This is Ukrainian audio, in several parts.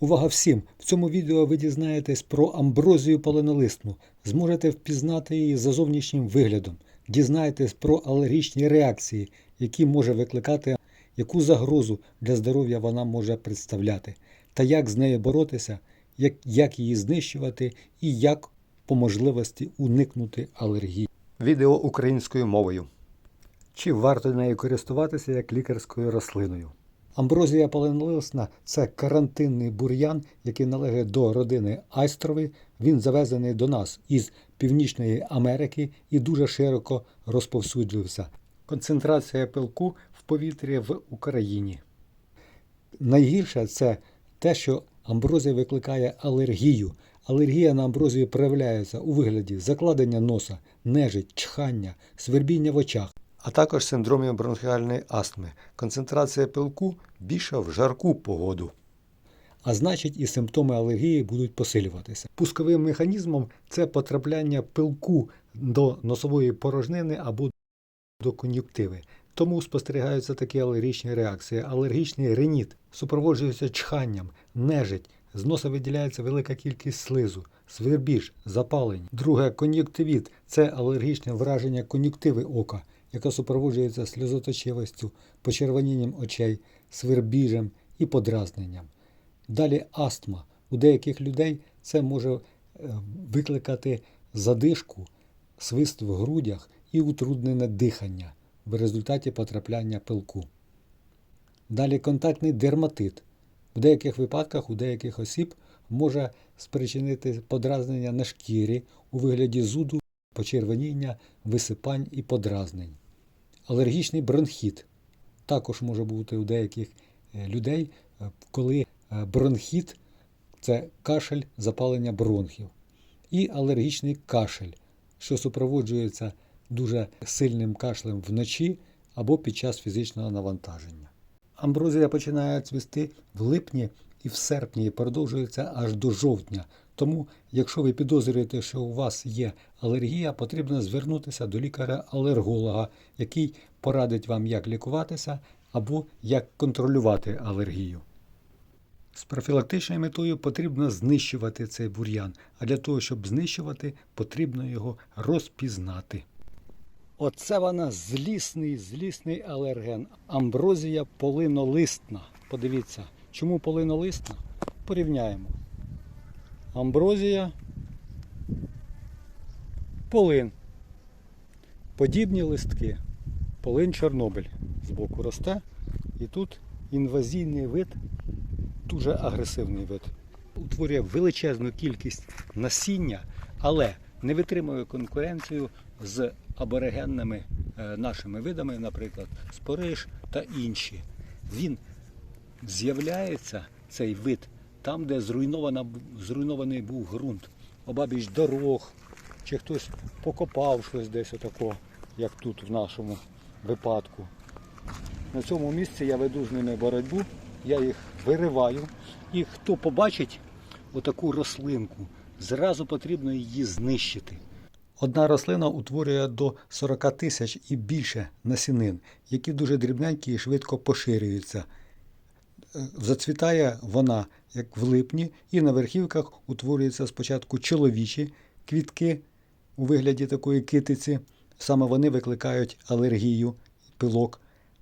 Увага всім! В цьому відео ви дізнаєтесь про амброзію полинолисну. Зможете впізнати її за зовнішнім виглядом. Дізнаєтесь про алергічні реакції, які може викликати, яку загрозу для здоров'я вона може представляти, та як з нею боротися, як, як її знищувати і як по можливості уникнути алергії. Відео українською мовою. Чи варто нею користуватися як лікарською рослиною? Амброзія полинолисна – це карантинний бур'ян, який належить до родини айстрови. Він завезений до нас із Північної Америки і дуже широко розповсюджився. Концентрація пилку в повітрі в Україні. Найгірше це те, що амброзія викликає алергію. Алергія на амброзію проявляється у вигляді закладення носа, нежить, чхання, свербіння в очах, а також синдромів бронхіальної астми. Концентрація пилку більша в жарку погоду. А значить, і симптоми алергії будуть посилюватися. Пусковим механізмом це потрапляння пилку до носової порожнини або до кон'юктиви. Тому спостерігаються такі алергічні реакції. Алергічний реніт супроводжується чханням, нежить, з носа виділяється велика кількість слизу, свербіж, запалень. Друге кон'юктивіт це алергічне враження кон'юктиви ока, яка супроводжується сльозоточивостю, почервонінням очей, свербіжем і подразненням. Далі астма. У деяких людей це може е, викликати задишку, свист в грудях і утруднене дихання в результаті потрапляння пилку. Далі контактний дерматит. В деяких випадках у деяких осіб може спричинити подразнення на шкірі у вигляді зуду, почервоніння, висипань і подразнень. Алергічний бронхіт також може бути у деяких е, людей, е, коли е, бронхіт це кашель, запалення бронхів. І алергічний кашель, що супроводжується дуже сильним кашлем вночі або під час фізичного навантаження. Амброзія починає цвісти в липні і в серпні і продовжується аж до жовтня. Тому, якщо ви підозрюєте, що у вас є алергія, потрібно звернутися до лікаря-алерголога, який порадить вам, як лікуватися або як контролювати алергію. З профілактичною метою потрібно знищувати цей бур'ян, а для того, щоб знищувати, потрібно його розпізнати. Оце вона злісний, злісний алерген. Амброзія полинолистна. Подивіться, чому полинолистна? Порівняємо. Амброзія. Полин. Подібні листки. Полин Чорнобиль. Збоку росте. І тут інвазійний вид, дуже агресивний вид. Утворює величезну кількість насіння, але не витримує конкуренцію з аборигенними е, нашими видами, наприклад, спориш та інші. Він з'являється, цей вид, там, де зруйнована, зруйнований був ґрунт, обабіч дорог, чи хтось покопав щось десь отако, як тут в нашому випадку. На цьому місці я веду з ними боротьбу, я їх вириваю. І хто побачить отаку рослинку, зразу потрібно її знищити. Одна рослина утворює до 40 тисяч і більше насінин, які дуже дрібненькі і швидко поширюються. Зацвітає вона як в липні, і на верхівках утворюються спочатку чоловічі квітки у вигляді такої китиці. Саме вони викликають алергію, пилок.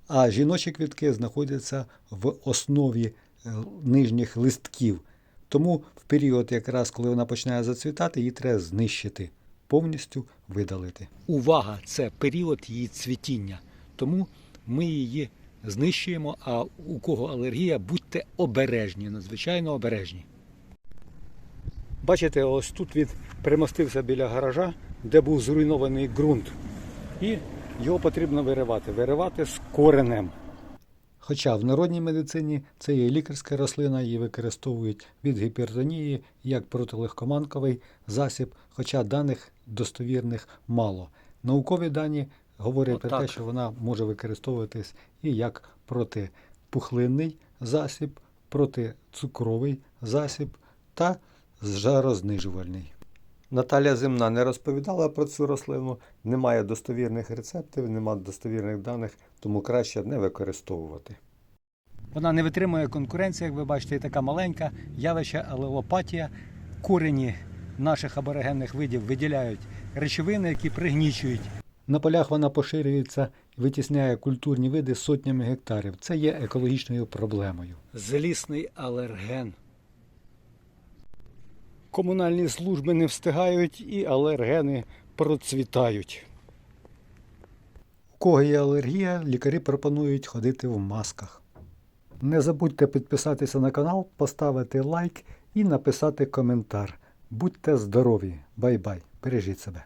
А жіночі квітки знаходяться в основі е, нижніх листків. Тому в період, якраз коли вона починає зацвітати, її треба знищити, повністю видалити. Увага! Це період її цвітіння. Тому ми її знищуємо. А у кого алергія, будьте обережні, надзвичайно обережні. Бачите, ось тут він примостився біля гаража, де був зруйнований ґрунт. І його потрібно виривати. Виривати з коренем. Хоча в народній медицині це є лікарська рослина, її використовують від гіпертонії як протилегкоманковий засіб, хоча даних достовірних мало. Наукові дані говорять про те, що вона може використовуватись і як протипухлинний засіб, протицукровий засіб та жарознижувальний. Наталя Земна не розповідала про цю рослину, немає достовірних рецептів, немає достовірних даних, тому краще не використовувати. Вона не витримує конкуренції, як ви бачите, і така маленька явище алелопатія. Корені наших аборигенних видів виділяють речовини, які пригнічують. На полях вона поширюється і витісняє культурні види сотнями гектарів. Це є екологічною проблемою. Злісний алерген. Комунальні служби не встигають і алергени процвітають. У кого є алергія, лікарі пропонують ходити в масках. Не забудьте підписатися на канал, поставити лайк і написати коментар. Будьте здорові! Бай-бай! Бережіть себе!